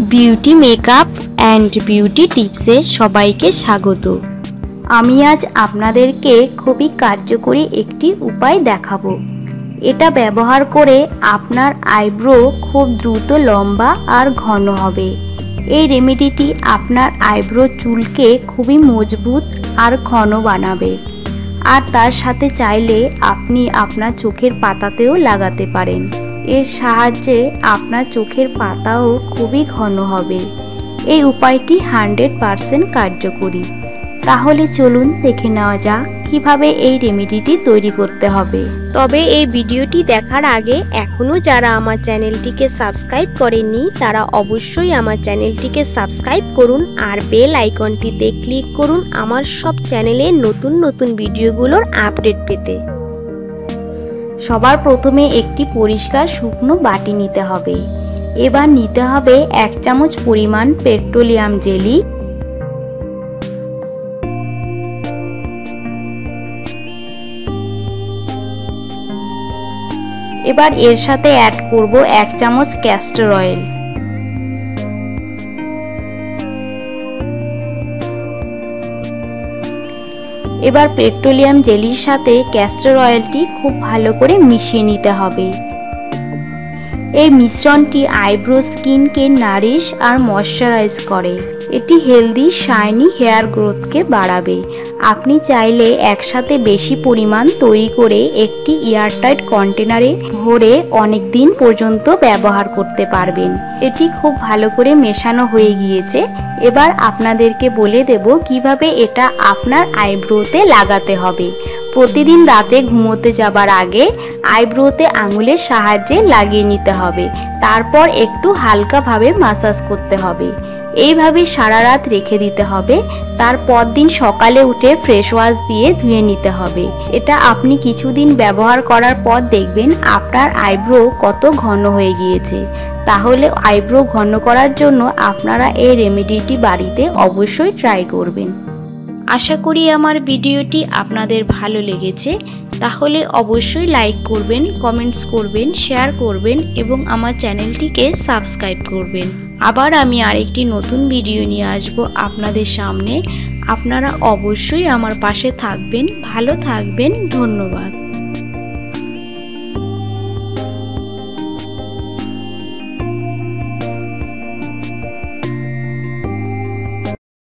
Beauty makeup and beauty টিপসে সবাইকে স্বাগত। আমি আজ আপনাদেরকে খুবই কার্যকরী একটি উপায় দেখাবো। এটা ব্যবহার করে আপনার আইব্রো খুব দ্রুত লম্বা আর ঘন হবে। এই রেমেডিটি আপনার আইব্রো চুলকে খুবই মজবুত আর ঘন বানাবে। আর তার সাথে চাইলে আপনি আপনার চোখের পাতাতেও লাগাতে পারেন। এর সাহায্যে আপনার চোখের পাতাও খুবই ঘন হবে। এই উপায়টি হান্ড্রেড পারসেন্ট কার্যকরী। তাহলে চলুন দেখে নেওয়া যাক কীভাবে এই রেমেডিটি তৈরি করতে হবে। তবে এই ভিডিওটি দেখার আগে এখনও যারা আমার চ্যানেলটিকে সাবস্ক্রাইব করেননি, তারা অবশ্যই আমার চ্যানেলটিকে সাবস্ক্রাইব করুন আর বেল আইকনটিতে ক্লিক করুন আমার সব চ্যানেলে নতুন নতুন ভিডিওগুলোর আপডেট পেতে। সবার প্রথমে একটি পরিষ্কার শুকনো বাটি নিতে হবে। এবার নিতে হবে এক চামচ পরিমাণ পেট্রোলিয়াম জেলি। এবার এর সাথে অ্যাড করব এক চামচ ক্যাস্টর অয়েল এবার পেট্রোলিয়াম জেলির সাথে ক্যাস্টর অয়েলটি খুব ভালো করে মিশিয়ে নিতে হবে। এই মিশ্রণটি আইব্রো স্কিনকে নারিশ আর ময়শ্চারাইজ করে। এটি হেলদি শাইনি হেয়ার গ্রোথকে বাড়াবে। আপনি চাইলে একসাথে বেশি পরিমাণ তৈরি করে একটি এয়ারটাইট কন্টেনারে ভরে অনেক দিন পর্যন্ত ব্যবহার করতে পারবেন। এটি খুব ভালো করে মেশানো হয়ে গিয়েছে। এবার আপনাদেরকে বলে দেব কীভাবে এটা আপনার আইব্রোতে লাগাতে হবে। প্রতিদিন রাতে ঘুমোতে যাবার আগে আইব্রোতে আঙুলের সাহায্যে লাগিয়ে নিতে হবে। তারপর একটু হালকাভাবে মাসাজ করতে হবে। এইভাবে সারা রাত রেখে দিতে হবে। তারপর দিন সকালে উঠে ফ্রেশ ওয়াশ দিয়ে ধুয়ে নিতে হবে। এটা আপনি কিছুদিন ব্যবহার করার পর দেখবেন আপনার আইব্রো কত ঘন হয়ে গিয়েছে। তাহলে আইব্রো ঘন করার জন্য আপনারা এই রেমেডিটি বাড়িতে অবশ্যই ট্রাই করবেন। আশা করি আমার ভিডিওটি আপনাদের ভালো লেগেছে। তাহলে অবশ্যই লাইক করবেন, কমেন্টস করবেন, শেয়ার করবেন এবং আমার চ্যানেলটিকে সাবস্ক্রাইব করবেন। আবার আমি আরেকটি নতুন ভিডিও নিয়ে আসব আপনাদের সামনে। আপনারা অবশ্যই আমার পাশে থাকবেন। ভালো থাকবেন। ধন্যবাদ।